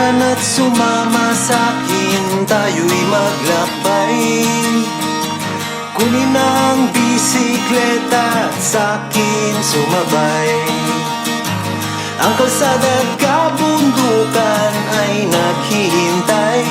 Halina't sumama sa'kin Tayo'y maglakbay. Kunin ang bisikleta at sa'kin sumabay. Ang kalsada at kabundukan ay naghihintay.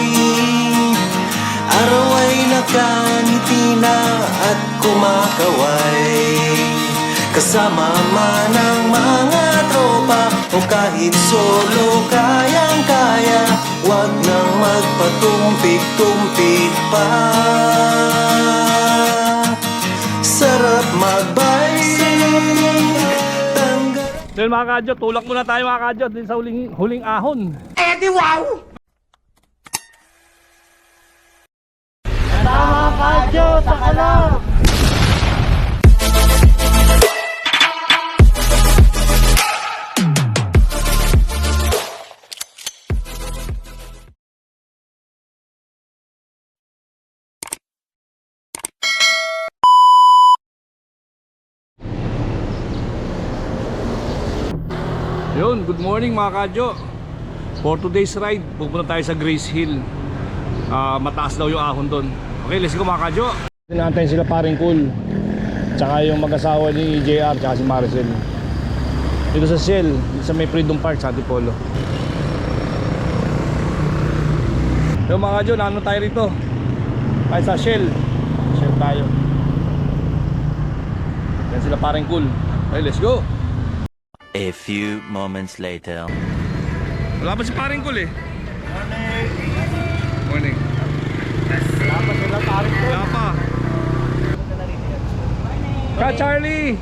Araw ay nakangiti na at kumakaway Kasama man ang mga tropa O kahit solo kayang-kaya Huwag nang magpatumpik-tumpik pa. Sarap magbike Then mga kadyo, tulak muna tayo mga kadyo din sa huling, huling ahon. Yun, good morning mga kadyo. For today's ride, pupunta tayo sa Grace Hill. Ah, mataas daw yung ahon doon. Okay, let's go mga kadyo. Tinantayin sila paring cool. Tsaka yung mag-asawa ni JR tsaka si Maricel. Dito sa Shell, dito sa may Freedom Park sa Antipolo. Yung mga kadyo, naano tayo rito? Tayo sa Shell. Shell tayo. Yan sila paring cool. Okay, let's go. A few moments later. Wala pa si paring kul eh. Morning. Wala pa sila paring kul. Wala pa. Ka Charlie!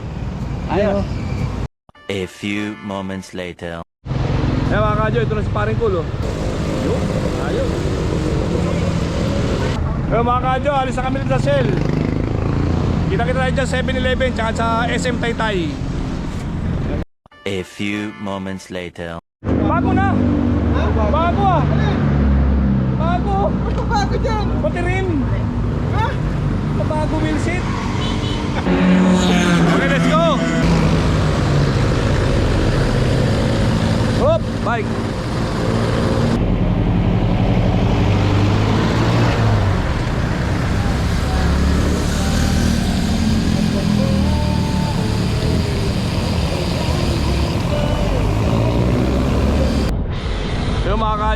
Ayo. A few moments later. Eh mga kadyo, ito na si paring kul oh. Ayun. Eh mga kadyo, alis na kami sa Shell. Kita-kita tayo dyan 7-Eleven tsaka sa SM Taytay. A few moments later. Bago na! Bago ah! Bago! Ano bago dyan? Pati rin! Ha? Bago wheel seat. Okay, let's go. Hop, bike.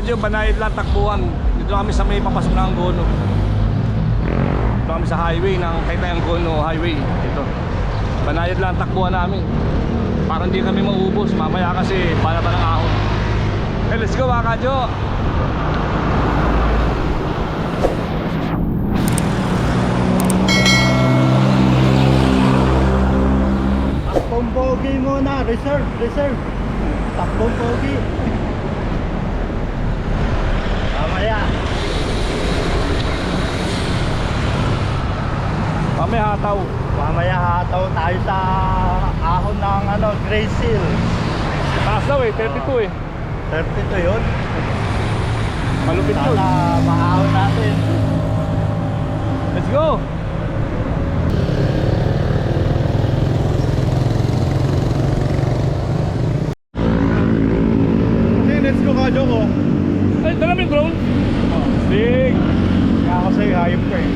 Kadyo, banayad lang takbuhan. Dito kami sa may papasok ng Gono. Dito kami sa highway ng Kaitayang Gono Highway. Ito. Banayad lang ang takbuhan namin. Para hindi kami maubos. Mamaya kasi para ba ng ahon. Okay, let's go mga kadyo. Takbong pogi muna. Reserve, reserve. Takbong pogi. Mamaya. Mamaya hataw. Mamaya hataw tayo sa ahon ng ano, Grace Hill. Taas daw eh, 32 eh. 32 yun. Malupit yun. Sana maahon natin. Let's go. Okay, let's go kadyo ko. Ay, dala mo yung drone. Big. Kaya ako sa'yo, hayop ko eh.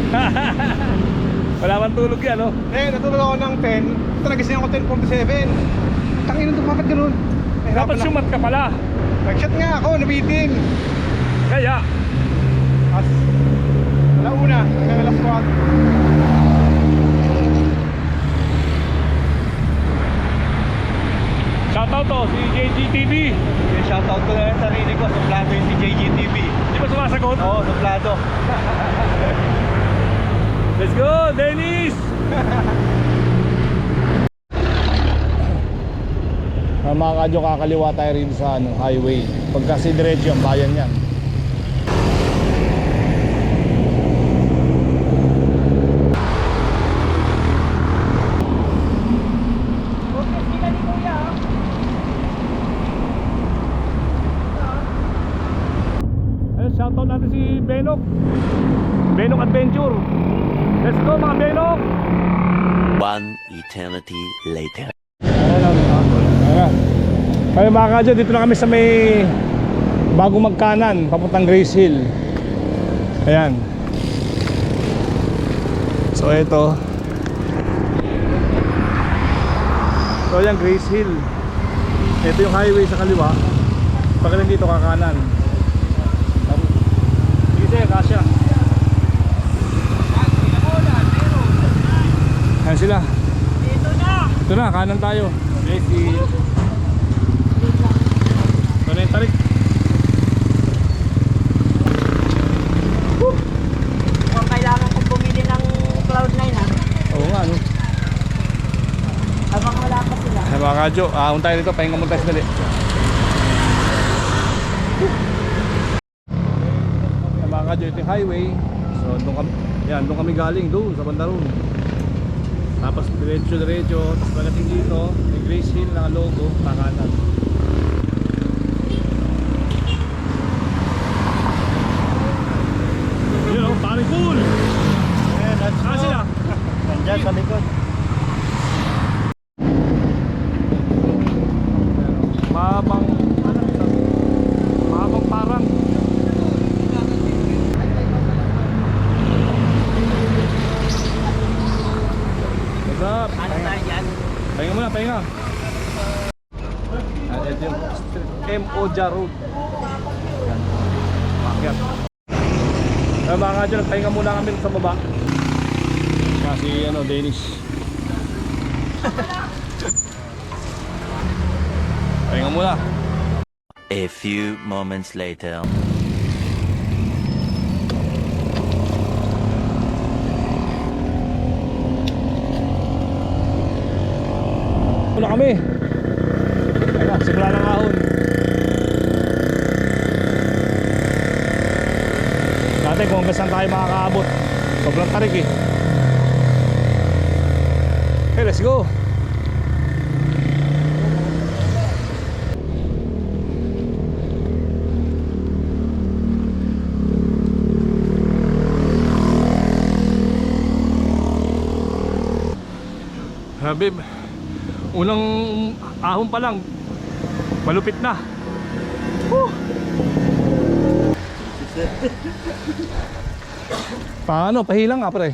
Wala man tulog yan, no? Eh, natulog ako ng 10. Ito nagising ako 10.47. Tangin nito, bakit ganun? Eh, Dapat sumat ka pala. Nag-shot nga ako, nabitin. Kaya, As, alauna, hanggang alas 4. shoutout to si JGTV. Shoutout ko na sarili ko. Suplado yung si JGTV. Di ba sumasagot? Oo, suplado. Let's go, Dennis! Ah, mga kadyo, kakaliwa tayo rin sa ano, highway. Pagka si diretso yung bayan yan. Shoutout natin si Benok. Benok Adventure. Let's go mga Benok! One eternity later. Ayan. Mga kadyo, dito na kami sa may bago magkanan papuntang Grace Hill ayan so ito so ayan Grace Hill ito yung highway sa kaliwa pagdating dito kakanan sige sir kasya ayan sila Dito na! ito na kanan tayo Grace Hill ito na yung tarik Kung kailangan kong bumili ng Cloud9 ha. oo nga no Habang wala pa sila. Ay mga kadyo, ahon tayo dito, pahinga muna tayo sandali. Ay mga kadyo, ito yung highway. So doon kami, yan, doon kami galing, doon sa banda roon. Tapos diretso diretso, tapos pagdating dito, may Grace Hill na logo, kakanan. Yun oh, paring pool! Eh, let's Saan go. sila? Nandyan sa likod. Mahabang, ano, mahabang parang. What's up? Ano tayo dyan? Pahinga muna, pahinga. Ah, ito yung street, M.O. Ja Road. Yan. Pakyat. Eh, mga kadyo, nagpahinga muna kami sa baba. Kasi ano, Danish. pahinga muna. A few moments later. Muna kami. Ayan, simula ng ahon. Dati kung hanggang saan tayo makakaabot. Sobrang tarik eh. Okay, let's go. Grabe, unang ahon pa lang, malupit na. Whew. Paano? Pahilang nga pre.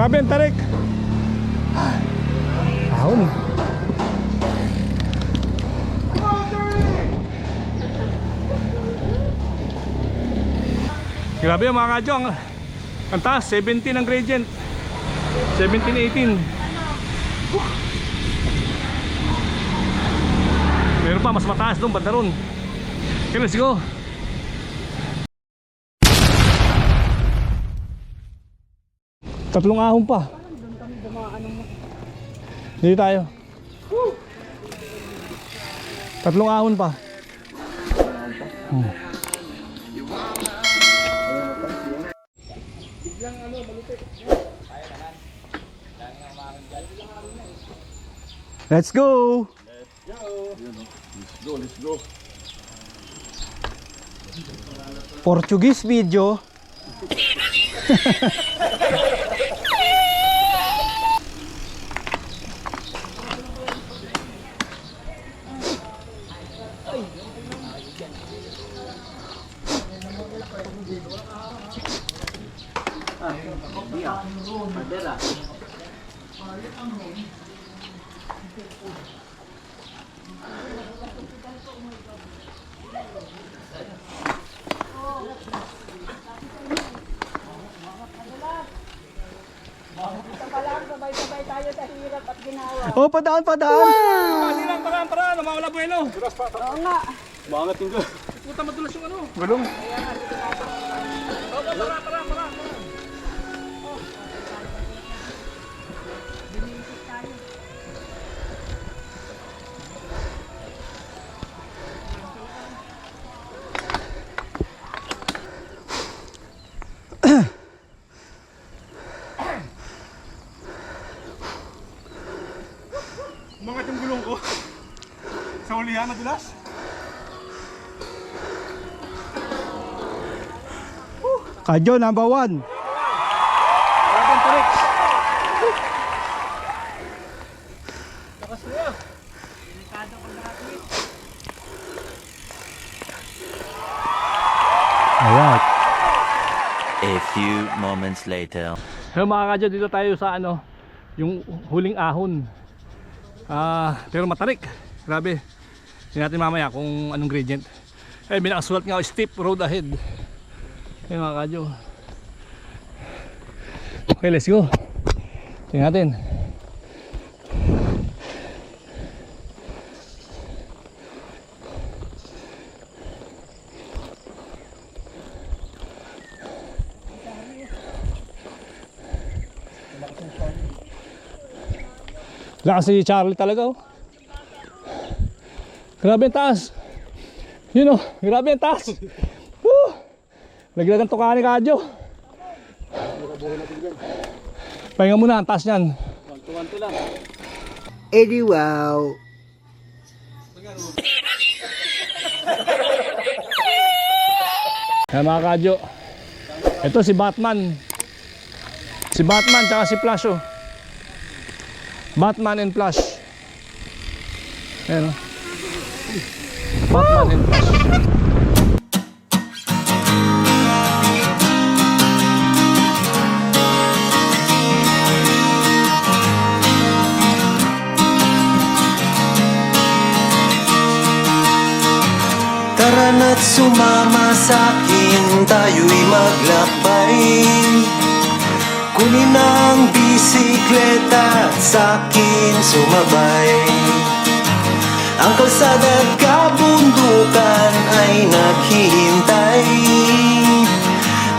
Grabe ang tarik. Ahon. Grabe mga kadyo. Ang, ang taas, 17 ang gradient. 17, 18. Whew. Meron pa, mas mataas doon, banda ron. Okay, let's go. Tatlong ahon pa. Dito tayo. Tatlong ahon pa. Hmm. Let's go. Portuguese video. Sabay-sabay tayo sa hirap at ginawa. Oh, padaan, padaan. Kasi lang, parang, parang, namawala buwelo. Oo nga. Puta madulas yung ano. Gulong. Para, para, para. Yan, madulas. Kadyo, number one. Dragon Trix. Alright. A few moments later. Hello mga kadyo, dito tayo sa ano, yung huling ahon. Ah, pero matarik. Grabe. Tingnan natin mamaya kung anong gradient. Eh, may nakasulat nga, steep road ahead. Ayun mga kadyo. Okay, let's go. Tingnan natin. Lakas si Charlie talaga oh. Grabe ang taas. Yun oh, grabe ang taas. Woo! Lagyan ng tuka ni Kadyo. Pahinga muna, ang taas niyan. Eddie wow. Yan mga Kadyo. Ito si Batman. Si Batman tsaka si Flash oh. Batman and Flash. Ayan oh. Batman and Flash. Tara na't sumama sa'kin, tayo'y maglakbay Kunin ang bisikleta, sa'kin sumabay Ang kalsada at kabundukan ay naghihintay.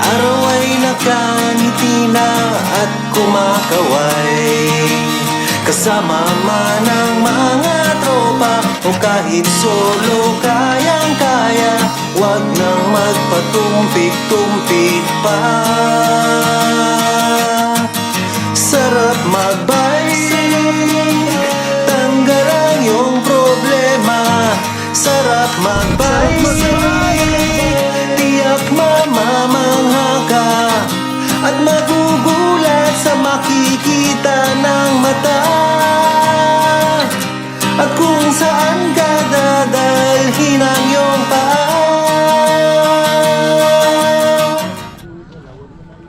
Araw ay nakangiti na at kumakaway. Kasama man ang mga tropa O kahit solo kayang-kaya Huwag nang magpatumpik-tumpik pa. Sarap magbike mata At kung saan ka dadalhin ang iyong paa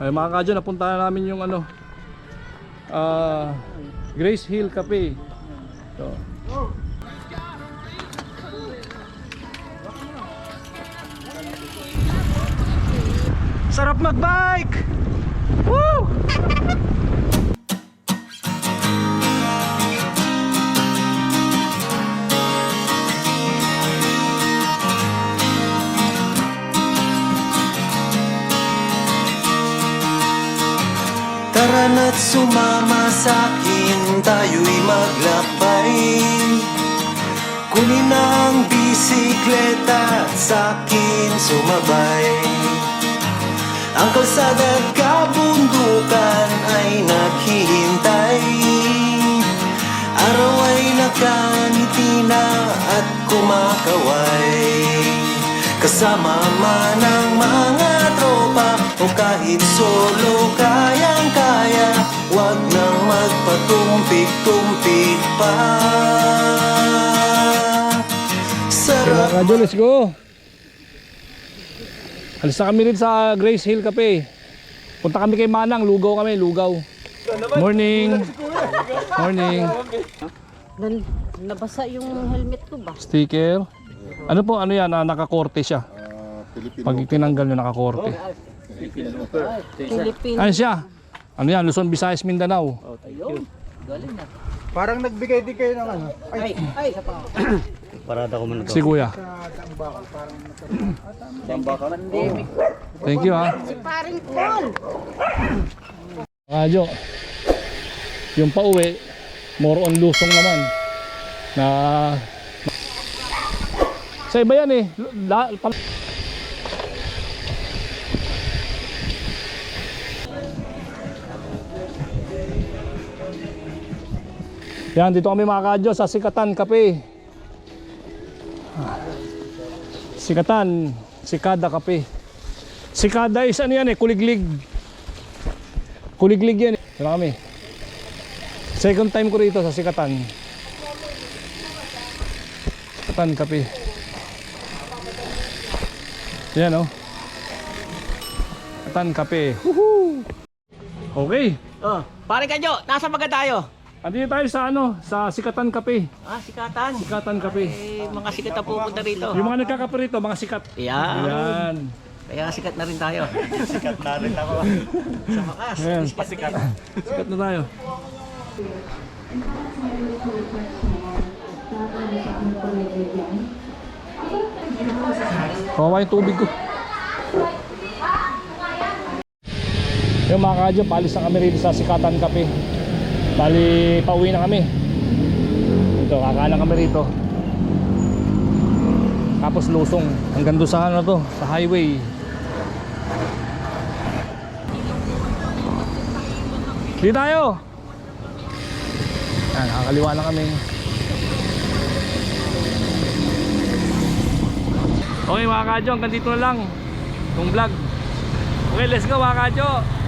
Ay mga kadyo, napunta na namin yung ano ah Grace Hill Cafe. So, Sarap magbike! Woo! Tara na't sumama sa'kin, tayo'y maglakbay. Kunin ang bisikleta, sa'kin sumabay. Ang kalsada at kabundukan ay naghihintay. Araw ay nakangiti na at kumakaway Kasama man ang mga tropa O kahit solo kayang-kaya Huwag nang magpatumpik-tumpik pa Sarap mga let's go. Alis na kami rin sa Grace Hill Cafe. Punta kami kay Manang, lugaw kami, lugaw. Morning. Morning. Nan, nabasa yung helmet ko ba? Sticker. Ano po, ano yan, ah, nakakorte siya. Pag tinanggal nyo, nakakorte. Philippine. Ano siya? Ano yan, Luzon, Visayas, Mindanao. Parang nagbigay din kayo ng ano. Ay, ay, Si Kuya. Thank you ha. si paring Paul. Radyo. Yung pauwi, more on lusong naman. Na sa iba yan eh. La, pa- Yan, dito kami mga kadyo sa Sikatan Cafe. Sikatan, Sikada Kape. Sikada is ano yan eh, kuliglig. Kuliglig yan eh. Ito na kami. Second time ko rito sa Sikatan. Sikatan Kape. Yan oh. Sikatan Kape. Woohoo! Okay. Oh, pare Kadyo, nasa baga tayo? Andito tayo sa ano, sa Sikatan Kape. Ah, sikatan. Sikatan Kape. Eh, mga sikat na pupunta rito. Yung mga nagkakape rito, mga sikat. Yan. Yan. Kaya sikat na rin tayo. Sikat na rin ako. Sa wakas. Ayan. Sikat. Sikat na tayo. Kawawa yung tubig ko. Yung mga kadyo, palis na kami rito sa Sikatan Cafe. Bali, pauwi na kami. Ito, kakanan kami rito. Tapos lusong. Hanggang doon sa ano to, sa highway. Dito tayo! Yan, nakakaliwa na kami. Okay mga kadyo, hanggang dito na lang itong vlog. Okay, let's go mga kadyo!